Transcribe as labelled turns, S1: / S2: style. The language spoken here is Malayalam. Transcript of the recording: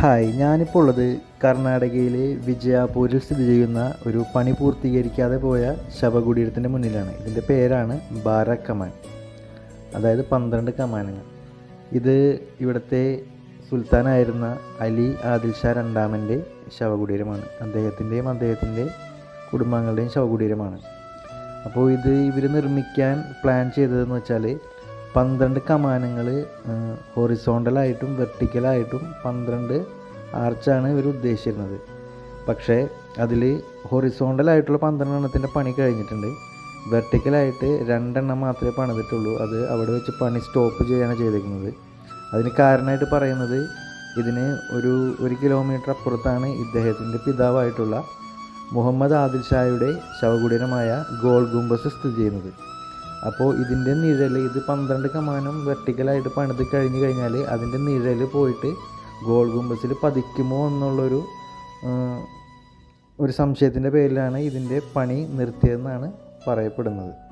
S1: ഹായ് ഞാനിപ്പോൾ ഉള്ളത് കർണാടകയിലെ വിജയാപൂരിൽ സ്ഥിതി ചെയ്യുന്ന ഒരു പണി പൂർത്തീകരിക്കാതെ പോയ ശവകുടീരത്തിന്റെ മുന്നിലാണ്. ഇതിന്റെ പേരാണ് ബാര കമാൻ. അതായത് പന്ത്രണ്ട് കമാനങ്ങൾ. ഇത് ഇവിടുത്തെ സുൽത്താനായിരുന്ന അലി ആദിൽ ഷാ രണ്ടാമന്റെ ശവകുടീരമാണ്. അദ്ദേഹത്തിന്റെയും അദ്ദേഹത്തിന്റെ കുടുംബാംഗങ്ങളുടെയും ശവകുടീരമാണ്. അപ്പോൾ ഇത് ഇവർ നിർമ്മിക്കാൻ പ്ലാൻ ചെയ്തതെന്ന് വെച്ചാൽ പന്ത്രണ്ട് കമാനങ്ങൾ ഹൊറിസോണ്ടലായിട്ടും വെർട്ടിക്കലായിട്ടും പന്ത്രണ്ട് ആർച്ചാണ് ഇവർ ഉദ്ദേശിച്ചിരുന്നത്. പക്ഷേ അതിൽ ഹൊറിസോണ്ടലായിട്ടുള്ള പന്ത്രണ്ടെണ്ണത്തിന്റെ പണി കഴിഞ്ഞിട്ടുണ്ട്. വെർട്ടിക്കലായിട്ട് രണ്ടെണ്ണം മാത്രമേ പണിതിട്ടുള്ളൂ. അത് അവിടെ വെച്ച് പണി സ്റ്റോപ്പ് ചെയ്യാണ് ചെയ്തിരിക്കുന്നത് അതിന് കാരണമായിട്ട് പറയുന്നത് ഇതിന് ഒരു ഒരു കിലോമീറ്റർ അപ്പുറത്താണ് ഇദ്ദേഹത്തിന്റെ പിതാവായിട്ടുള്ള മുഹമ്മദ് ആദിൽ ഷായുടെ ശവകുടീരമായ ഗോൾ ഗുംബസ് സ്ഥിതി ചെയ്യുന്നത്. അപ്പോൾ ഇതിന്റെ നിഴൽ ഇത് പന്ത്രണ്ട് കമാനം വെർട്ടിക്കലായിട്ട് പണിത് കഴിഞ്ഞ് കഴിഞ്ഞാൽ അതിന്റെ നിഴൽ പോയിട്ട് ഗോൾ ഗുംബസിൽ പതിക്കുമോ എന്നുള്ളൊരു ഒരു സംശയത്തിന്റെ പേരിലാണ് ഇതിന്റെ പണി നിർത്തിയതെന്നാണ് പറയപ്പെടുന്നത്.